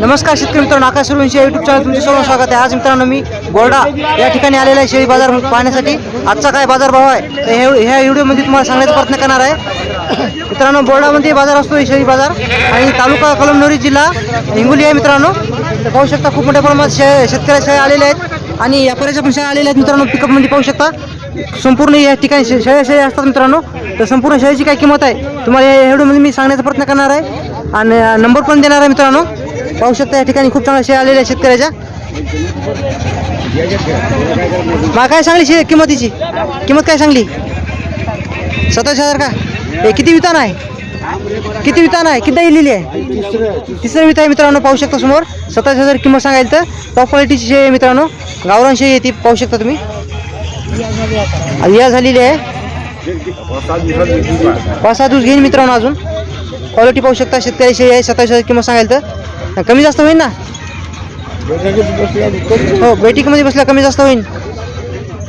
नमस्कार शेतकरी मित्रांनो आकाश सुरवंशी युट्यूब चॅनल तुमचे सर्व स्वागत आहे. आज मित्रांनो मी बोर्डा या ठिकाणी आलेला आहे शेळी बाजार पाहण्यासाठी. आजचा काय बाजार भाव आहे तर हे ह्या व्हिडिओमध्ये तुम्हाला सांगण्याचा प्रयत्न करणार आहे. मित्रांनो बोर्डामध्ये बाजार असतो शेळी बाजार आणि तालुका कलमनोरी जिल्हा हिंगोली आहे मित्रांनो. तर पाहू शकता खूप मोठ्या प्रमाणात शे शेतकऱ्या शाळा आलेल्या आहेत आणि व्यापाऱ्याच्या पण शाळा आलेल्या आहेत मित्रांनो. पिकअपमध्ये पाहू शकता. संपूर्ण या ठिकाणी शे- शेळ्या शेळ्या असतात मित्रांनो. तर संपूर्ण शाळेची काय किंमत आहे? तुम्हाला या व्हिडिओमध्ये मी सांगण्याचा प्रयत्न करणार आहे. आणि नंबर पण देणार आहे मित्रांनो. पाहू शकता या ठिकाणी खूप चांगल्या शेळ्या आलेल्या शेतकऱ्याच्या. मग काय सांगली शे किंमतीची? किंमत काय सांगली? सत्तावीस हजार का? हे किती वितान आहे? किती वितान आहे? किती लिहिली आहे? तिसरं वित आहे मित्रांनो पाहू शकता समोर. सत्तावीस हजार किंमत सांगायला तर. टॉप क्वालिटीची शे मित्रांनो. गावरान शेळी आहे ती पाहू शकता तुम्ही. या झालेली आहे? पाच सहा दिवस घेईन मित्रांनो अजून. क्वालिटी पाहू शकता शेतकरी शेळी आहे सत्तावीस हजार किंमत सांगायला तर. कमी जास्त होईल ना? हो बैठकीमध्ये बसल्या कमी जास्त होईल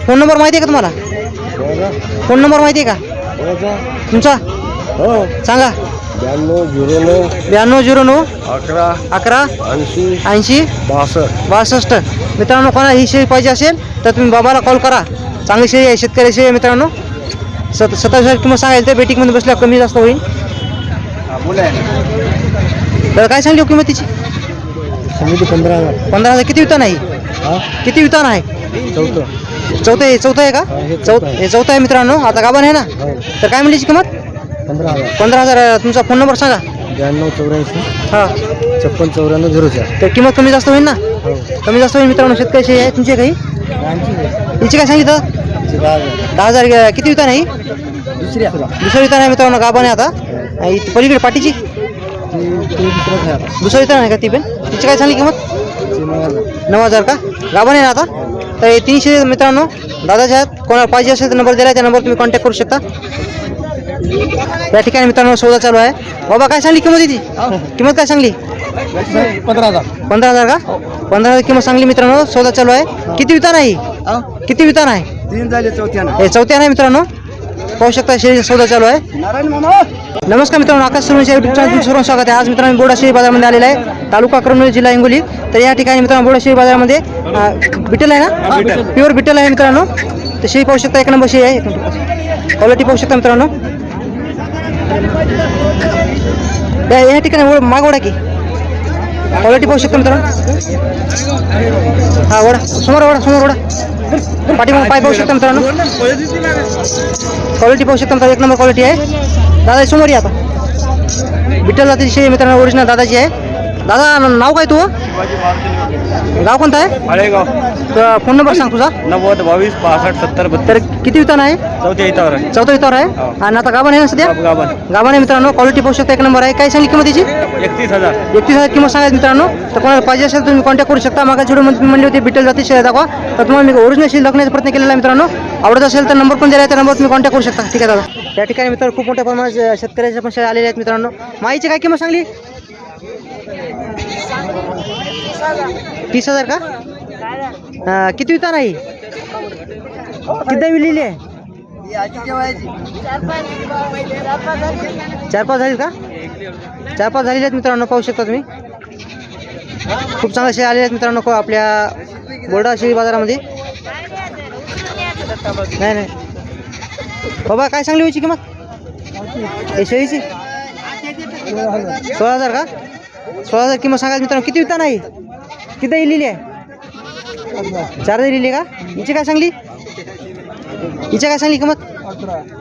फोन नंबर माहिती आहे का तुम्हाला? फोन नंबर माहिती आहे का? तुमचा? हो सांगा. ब्याण्णव झिरो नऊ ब्याण्णव झिरो नऊ अकरा अकरा ऐंशी ऐंशी बासष्ट. बासष्ट. मित्रांनो कोणा ही शेळी पाहिजे असेल तर तुम्ही बाबाला कॉल करा. चांगली शेळी आहे शेतकरी शेळी आहे मित्रांनो. सत सत्तावीस हजार किंमत सांगायला तर बेटिकमध्ये बसल्या कमी जास्त होईल. तर काय सांगली हो किंमत तिची सांगितलं पंधरा हजार. पंधरा हजार. किती वितान आहे? हा? किती वितान आहे? चौथं. चौथं आहे चौथं आहे का? चौ चौथं आहे. हे चौथं आहे मित्रांनो. आता गाभण आहे ना? हो. तर काय म्हणलीची किंमत? पंधरा हजार. पंधरा हजार. तुमचा फोन नंबर सांगा. ब्याण्णव चौऱ्याऐंशी. हां. छप्पन चौऱ्याण्णव झिरो चार. तर किंमत कमी जास्त होईल ना? हो. कमी जास्त होईल मित्रांनो. शेतकरी शेळी आहे तुमची काही? हिची काय सांगितलं? दहा हजार किती वितान आहे? दुसरी दुसरं वितान आहे मित्रांनो आहे आता. पलीकडे पाठीची? दुसरं वितान आहे का ती पण? तिची काय सांगली किंमत? नऊ हजार. नऊ हजार का? आहे ना आता? तर तीनशे मित्रांनो दादाच्या आहेत. कोणाला पाहिजे असेल तर नंबर दिला त्या नंबर तुम्ही कॉन्टॅक्ट करू शकता. या ठिकाणी मित्रांनो सौदा चालू आहे. बाबा काय सांगली किंमत तिची किंमत काय सांगली? पंधरा हजार. पंधरा हजार का? पंधरा हजार किंमत सांगली मित्रांनो सौदा चालू आहे. किती वितान आहे ही? किती वितान आहे? तीन झाले चौथ्यानं. हे चौथ्या नाही मित्रांनो. पाहू शकता शेळीचा सौदा चालू आहे. नारायण मामा. नमस्कार मित्रांनो आकाश सुरवंशी युट्यूब चॅनल सर्व स्वागत आहे. आज मित्रांनो बोडा शेळी बाजारामध्ये आलेला आहे. तालुका करमली जिल्हा हिंगोली. तर या ठिकाणी मित्रांनो बोडा शेळी बाजारामध्ये बिटल आहे ना. प्युअर बिटल आहे मित्रांनो. तर शेळी पाहू शकता एक नंबर शेळी आहे. क्वालिटी पाहू शकता मित्रांनो. या या ठिकाणी ओढ- माग ओढा की क्वालिटी पाहू शकता मित्रांनो हा ओढा समोर ओढा समोर ओढा पाठीमाग पाय पाहू शकता मित्रांनो क्वालिटी पाहू शकता मित्रांनो एक नंबर क्वालिटी आहे दादा हे समोर या आता विठ्ठल जातीची शेळी मित्रांनो ओरिजिनल दादाची आहे दादा न- नाव काय तू? गाव कोणतं आहे? माळेगाव. तर फोन नंबर सांग तुझा. नव्वद बावीस पासष्ट सत्तर बत्तीस. तर किती वितान आहे? चौथ्या इथावर आहे. चौथा वितावर आहे? हो. आणि आता गाभण आहे ना सध्या? गाभण. गाभण आहे मित्रांनो क्वालिटी पाहू शकता एक नंबर आहे. काय सांगली किंमत तिची एकतीस हजार. एकतीस हजार किंमत सांगायची मित्रांनो. तर कोणाला पाहिजे असेल तुम्ही कॉन्टॅक्ट करू शकता. मागा व्हिडिओमध्ये म्हणली होती बिटेल जाती शेअर दाखवा. तर तुम्हाला मी ओरिजिनल शेअर दाखवण्याचा प्रयत्न केलेला आहे मित्रांनो. आवडत असेल तर नंबर पण दिला आहे त्या नंबर तुम्ही कॉन्टॅक्ट करू शकता. ठीक आहे दादा. त्या ठिकाणी मित्रांनो खूप मोठ्या प्रमाणात शेतकऱ्याच्या पण शेळ्या आलेल्या आहेत मित्रांनो. माईची काय किंमत सांगली? तीस हजार का? आ, किती वितान आहे? किती विलेली आहे? चार पाच झाली का? चार पाच झालेले आहेत मित्रांनो पाहू शकता तुम्ही. खूप चांगले शेळ्या आलेले आहेत मित्रांनो को- आपल्या बोर्डा शेळी बाजारामध्ये. नाही नाही. बाबा काय सांगली होईची किंमत? हे शेळीची? सोळा हजार का? सोळा हजार किंमत सांगायला मित्रांनो किती विकता नाही? किती लिहिली आहे? चार लिहिली का? हिची काय सांगली? हिची काय सांगली किंमत?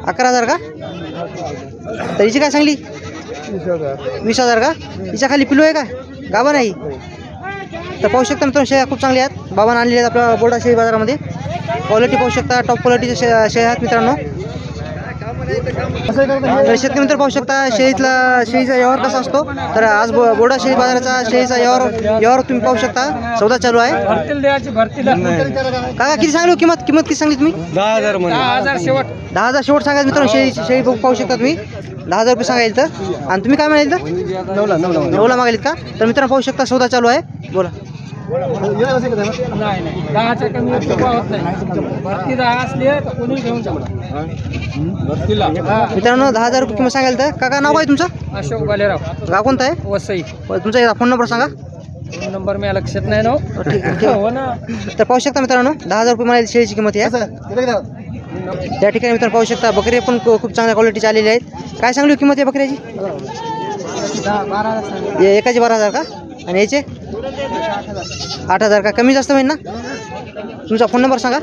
अकरा हजार का? तर हिची काय सांगली? वीस हजार का? हिच्या खाली पिलो आहे का? गाभा नाही. तर पाहू शकता मित्रांनो शेळ्या खूप चांगल्या आहेत. बाबांना आणलेल्या आहेत आपल्या बोर्डा शेळी बाजारामध्ये. क्वालिटी पाहू शकता टॉप क्वालिटीच्या शे शेळ्या आहेत मित्रांनो. तर शेतकरी मित्र पाहू शकता शेळीतला शेळीचा व्यवहार कसा असतो? तर आज बो बोर्डा शेळी बाजाराचा शेळीचा व्यवहार व्यवहार तुम्ही पाहू शकता. सौदा चालू आहे. काका किती सांगलो किंमत किंमत किती सांगली तुम्ही? दहा हजार दहा हजार शेवट. सांगायचं मित्रांनो शेळी शेळी बघू पाहू शकता तुम्ही. दहा हजार रुपये सांगायला तर आणि तुम्ही काय म्हणाल तर नऊला नऊला. नऊला मागायला का? तर मित्रांनो पाहू शकता सौदा चालू आहे. बोला. नाही नाही दहाच्या कमी होत नाही भरती दहा असली तर कोणी घेऊन शकतो भरतीला मित्रांनो दहा हजार रुपये किंमत सांगाल तर. काका नाव काय तुमचं? अशोक बालेराव. गाव कोणतं आहे? वसई. तुमचा एकदा फोन नंबर सांगा. फोन नंबर मी लक्षात नाही ना हो. ठीक आहे, ठीक आहे. हो ना. तर पाहू शकता मित्रांनो दहा हजार रुपये मला शेळीची किंमत आहे. त्या ठिकाणी मित्रांनो पाहू शकता बकरी पण खूप चांगल्या क्वालिटीचे आलेले आहेत. काय सांगली हो किंमत आहे बकऱ्याची? हे एकाचे बारा हजार का? आणि याचे? आठ हजार का? कमी जास्त होईल ना? तुमचा फोन नंबर सांगा.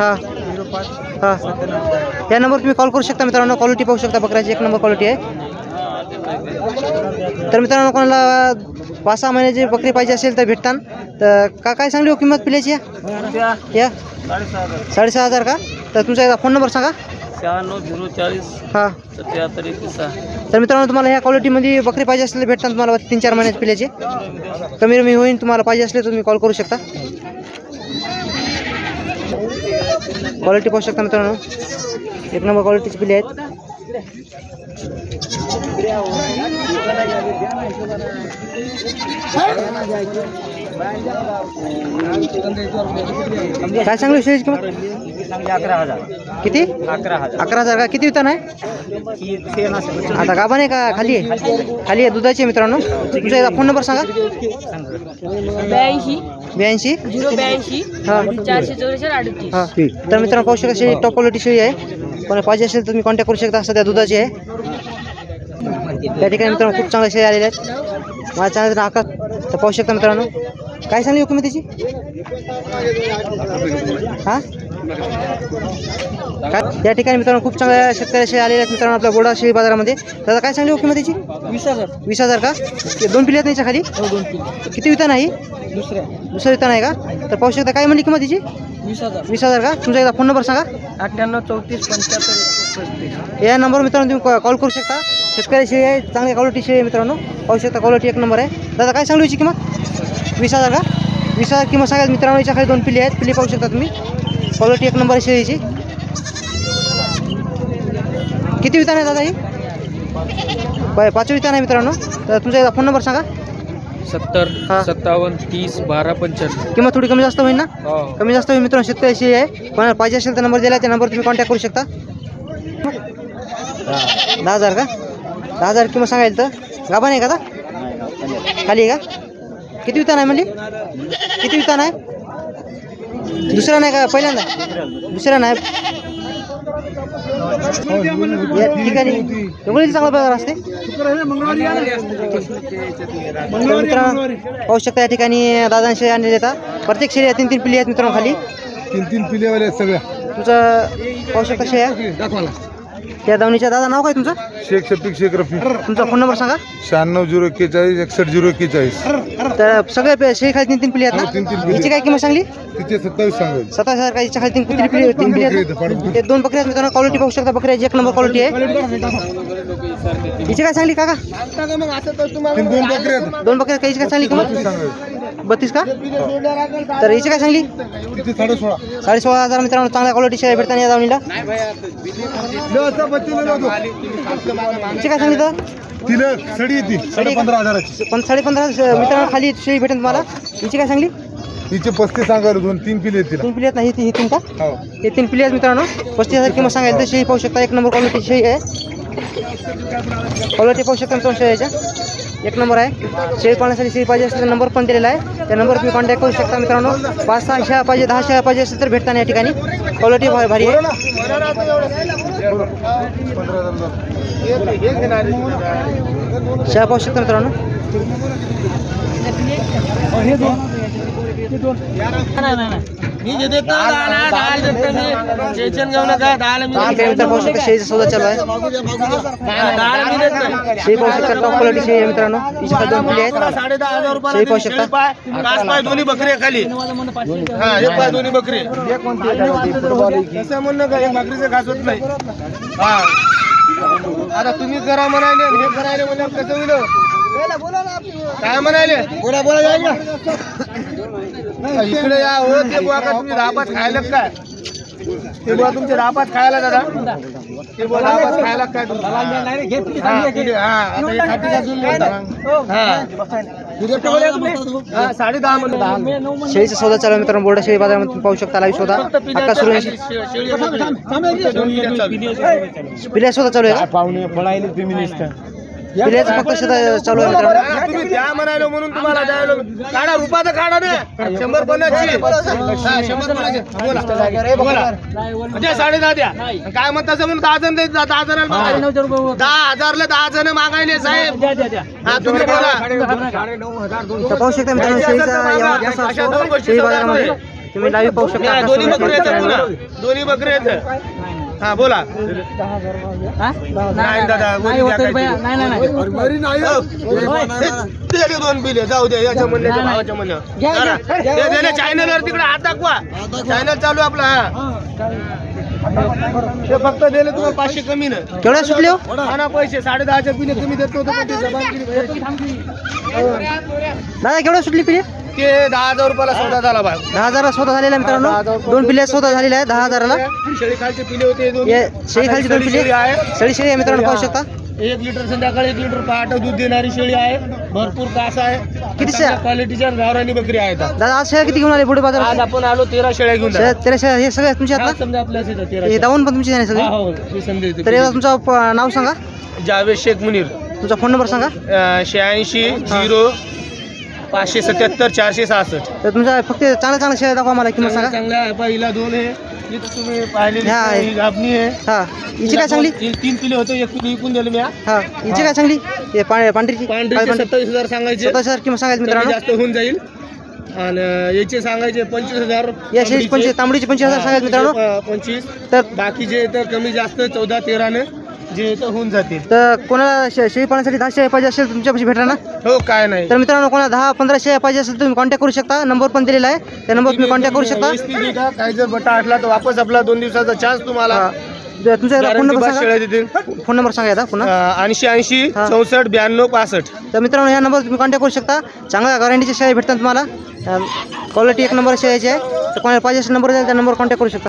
हां. हां. या नंबर तुम्ही कॉल करू शकता मित्रांनो. क्वालिटी पाहू शकता बकऱ्याची. एक नंबर क्वालिटी आहे. तर मित्रांनो कोणाला पाच सहा महिन्याची बकरी पाहिजे असेल तर भेटतान तर का काय सांगली हो? किंमत पिल्याची या? या? साडेसहा हजार. का? तर तुमचा एकदा फोन नंबर सांगा. शहाण्णव झिरो चाळीस हां. सत्याहत्तर एकतीस तर मित्रांनो तुम्हाला ह्या क्वालिटीमध्ये बकरी पाहिजे असेल तर भेटतात तुम्हाला तीन चार महिन्यात पिल्याचे. कमी कमी होईल तुम्हाला पाहिजे असले तुम्ही कॉल करू शकता. क्वालिटी पाहू शकता मित्रांनो. एक नंबर क्वालिटीची पिले आहेत. काय सांगली शेळीची किंमत? अकरा हजार किती? अकरा हजार. अकरा हजार का किती वितान आहे? आता गाभा नाही का खाली आहे? खाली आहे दुधाची आहे मित्रांनो. तुमचा फोन नंबर सांगा. ब्याऐंशी. ब्याऐंशी. झिरो ब्याऐंशी. हां. चारशे अडतीस. हां. तर मित्रांनो पाहू शकता शेळी टॉप क्वालिटी शेळी आहे. कोणी पाहिजे असेल तर तुम्ही कॉन्टॅक्ट करू शकता. सध्या दुधाची आहे. त्या ठिकाणी मित्रांनो खूप चांगल्या शेळी आलेल्या आहेत. माझ्या चॅनलचं नाव आकाश तर पाहू शकता मित्रांनो. काय सांगली हुकुमी त्याची? हां? काय? या ठिकाणी मित्रांनो खूप चांगल्या शेतकऱ्या शेळी आलेल्या आहेत मित्रांनो आपल्या बोडा शेळी बाजारामध्ये. दादा काय सांगली हुकुमी त्याची? वीस हजार. वीस हजार का? ते दोन आहेत त्याच्याखाली हो दोन किती विता नाही दुसऱ्या दुसरं विता नाही का? तर पाहू शकता काय म्हणली किंमत तिची वीस हजार. वीस हजार का? तुमचा एकदा फोन नंबर सांगा. अठ्ठ्याण्णव चौतीस पंच्याहत्तर या नंबरवर मित्रांनो तुम्ही कॉल करू शकता. शेतकरी शेळी आहे चांगल्या क्वालिटी शेळी आहे मित्रांनो. पाहू शकता क्वालिटी एक नंबर आहे. दादा काय सांगू याची किंमत वीस हजार का? वीस हजार किंमत सांगायला मित्रांनो याच्या खाली दोन पिल्ली आहेत. पिल्ली पाहू शकता तुम्ही. क्वालिटी एक नंबर आहे शेळीची. किती वितान आहे दादा ही? पाय पाचवी वितान आहे मित्रांनो. तर तुमचा एकदा फोन नंबर सांगा. सत्तर हा. सत्तावन्न तीस बारा पंच्याण्णव. किंमत थोडी कमी जास्त होईल ना? हो. कमी जास्त होईल मित्रांनो शेतकरी शेळी आहे. कोणाला पाहिजे असेल तर नंबर दिला त्या नंबर तुम्ही कॉन्टॅक्ट करू शकता. दहा हजार का? दहा हजार किंमत सांगायला तर. गाभा नाही का खाली आहे का? किती वितान आहे म्हणजे किती वितान आहे? दुसरा नाही का? पहिल्यांदा? दुसरा नाही? या ठिकाणी एवढी चांगला बाजार असते. तर मित्रांनो पाहू शकता या ठिकाणी दादा शेळी आणले येतात प्रत्येक शेळी तीन तीन पिल्ली आहेत मित्रांनो खाली. तीन तीन पिलेवाले आहेत सगळ्या. तुमचं पाहू शकता शेळ्या दाखवाला त्या दावणीच्या दादा नाव काय तुमचं? शेख शफिक शेख रफी. तुमचा फोन नंबर सांगा. शहाण्णव झिरो एक्केचाळीस एकसष्ट झिरो एक्केचाळीस. तर सगळे पे- शेळी खाली तीन तीन पिल्ली आहेत तीन- तीन ना पिल्ली. हिची काय किंमत सांगली? तिथे सत्तावीस सांगायचं. सत्तावीस हजार काहीच्या खाली तीन तीन पिल्ली तीन बकरी आहेत. दोन बकरी आहेत मित्रांनो क्वालिटी पाहू शकता बकऱ्याची एक नंबर क्वालिटी आहे. हिची काय सांगली काका? तीन दोन आहेत. दोन बकऱ्या काहीची काय सांगली किंमत? सांगायचं. बत्तीस का? तर हिची काय सांगली? साडे सोळा हजार मित्रांनो चांगल्या क्वालिटी शेळ्या भेटतात या दावणीला हिची काय सांगली तर? तिला सडी येते साडे पंधरा हजाराची. पण साडे पंधरा मित्रांनो खाली शेळी भेटेल तुम्हाला. हिची काय सांगली? तिचे पस्तीस सांगायला दोन तीन पिले आहेत तिला. तीन पिली आहेत ना ही तीन का? हो. हे तीन पिली आहेत मित्रांनो. पस्तीस हजार किंमत सांगायला तर शेळी पाहू शकता. एक नंबर क्वालिटी शेळी आहे. कॉलरचे पाहू शकता मित्रांनो याच्या. एक नंबर आहे. शेळी पाळण्यासाठी शेळी पाहिजे असेल तर नंबर पण दिलेला आहे. त्या नंबर तुम्ही कॉन्टॅक्ट करू शकता मित्रांनो. पाच सहा शेळ्या पाहिजे दहा शेळ्या पाहिजे असेल तर भेटताना या ठिकाणी. क्वालिटी भारी आहे. शेळ्या पाहू शकता मित्रांनो. टेन्शन घेऊ नका दहाला या ठिकाणी मित्र पाहू शकता शेळीचा सौदा चालू आहे दहाला मी देत नाही शेळी पाहू शकता टॉप क्वालिटी शेळी आहे मित्रांनो तिच्या खाली दोन पिली आहेत साडे दहा हजार शेळी पाहू शकता कास पाय दोन्ही बकरी आहे खाली हा एक पाय दोन्ही बकरी तसं म्हणणं का एक भाकरीचं घास होत नाही हा आता तुम्ही करा म्हणाले हे करायले म्हणजे कसं होईल? काय म्हणाले बोला बोला इकडे या हो ते बुवा का तुम्ही रापात खायला काय? ते बुवा तुमचे रापात खायला दादा. ते बुवा रापात खायला काय तुमचे? हा, साडे दहा म्हणतो दहा. शेळीचा सौदा चालू मित्रांनो. बोर्डा शेळी बाजारामध्ये तुम्ही पाहू शकता. लाईव्ह सौदा अक्का सुरू आहे. पिल्या सौदा चालू आहे. पाहुणे पळायले तुम्ही पिल्याचं फक्त सौदा चालू आहे मित्रांनो. तुम्ही द्या म्हणालो म्हणून तुम्हाला द्यायला. काढा रुपयाचं काढा ना शंभर पन्नासची. हा, शंभर पन्नासची. बोला. बोला. म्हणजे साडे दहा द्या. काय म्हणता असं म्हणून दहा जण दे- दहा जणांना मागायले. दहा हजारला दहा जण मागायले साहेब. हा तुम्ही बोला. तर पाहू शकता मित्रांनो शेळीचा व्यवहार कसा असतो. शेळी बाजारामध्ये तुम्ही लाईव्ह पाहू शकता हा, दोन्ही बकरी. पुन्हा. दोन्ही बकरी आहेत. हा बोला. नाही दादा द्या काहीतरी. हो. दे दोन बिले जाऊ दे याच्या म्हणण्याच्या भावाच्या म्हणण्या ते दिले चॅनलवर तिकडे हात दाखवा. चॅनल चालू आपला. हा. ते फक्त दिले तुम्हाला पाचशे कमी ना. केवढ्या सुटले हो? ना पैसे साडे दहाच्या पिले तुम्ही देत नव्हते पण ते. दादा केवढ्या सुटली पिले? ते दहा हजार रुपयाला सौदा झाला बाय दहा हजार सौदा झालेला आहे मित्रांनो. दोन पिल्ले सौदा झालेला आहे दहा हजाराला. शेळी खालचे पिले होते दोन शेळी आहे शेळी शेळी आहे. मित्रांनो पाहू शकता. एक लिटर संध्याकाळी एक लिटर पहाट दूध देणारी शेळी आहे. भरपूर कास आहे. किती शेळ्या? क्वालिटीच्या गावरानी बकरी आहेत. दादा आज शेळ्या किती घेऊन आले बुडे आज आपण आलो तेरा शेळ्या घेऊन. तेरा शेळ्या हे सगळे तुमच्या हा, आहेत समजा आपल्याच इथं तेरा हे शेळ्या. दावून पण तुमची सगळे? हा, हो ही तर तुमचं प- नाव सांगा. जावेद शेख मुनीर. तुमचा फोन नंबर सांगा. शहाऐंशी झिरो पाचशे सत्याहत्तर चारशे सहासष्ट. तर तुमचा फक्त चांगल्या चांगल्या शेळ्या दाखवा मला किंमत सांगा. चांगला आहे पहिला दोन आहे. जिथं तुम्ही पाहिलेली ह्या आहे. ही गाभणी आहे. हा हिची काय चांगली? ही तीन किलो होते एक किलो विकून दिलं मी हा. हा हिची काय चांगली? हे पा- पांढरीची. पांढरीचे सत्तावीस हजार सांगायचे. स्वतः हजार किंमत सांगायची कमी मित्रांनो जास्त होऊन जाईल. आणि याचे सांगायचे पंचवीस हजार या शेळीची पंचवीस तांबडीची पंचवीस हजार सांगायचे मित्रांनो. पंचवीस. तर बाकीचे तर कमी जास्त चौदा तेराने. जे तर होऊन जातील. तर कोणाला शे- शेळी पाळण्यासाठी दहा शेळ्या पाहिजे असेल तुमच्यापाशी भेटा ना? हो काय नाही. तर मित्रांनो कोणाला दहा पंधरा शेळ्या पाहिजे असेल तर तुम्ही कॉन्टॅक्ट करू शकता. नंबर पण दिलेला आहे. त्या नंबर तुम्ही कॉन्टॅक्ट करू शकता. काही जर बटा असला तर वापस आपला दोन दिवसाचा चान्स तुम्हाला. हा. तर तुमचा फोन Guarantee नंबर शेळ्या सांगा देतील फोन नंबर सांगा एकदा पुन्हा. ऐंशी ऐंशी हा. चौसष्ट ब्याण्णव पासष्ट. तर मित्रांनो या नंबर तुम्ही कॉन्टॅक्ट करू शकता. चांगल्या गॅरंटीच्या शेळ्या भेटतात तुम्हाला. क्वालिटी एक नंबर शेळ्याची आहे. तर कोणाला पाहिजे असेल नंबर द्याल त्या नंबर कॉन्टॅक्ट करू शकता.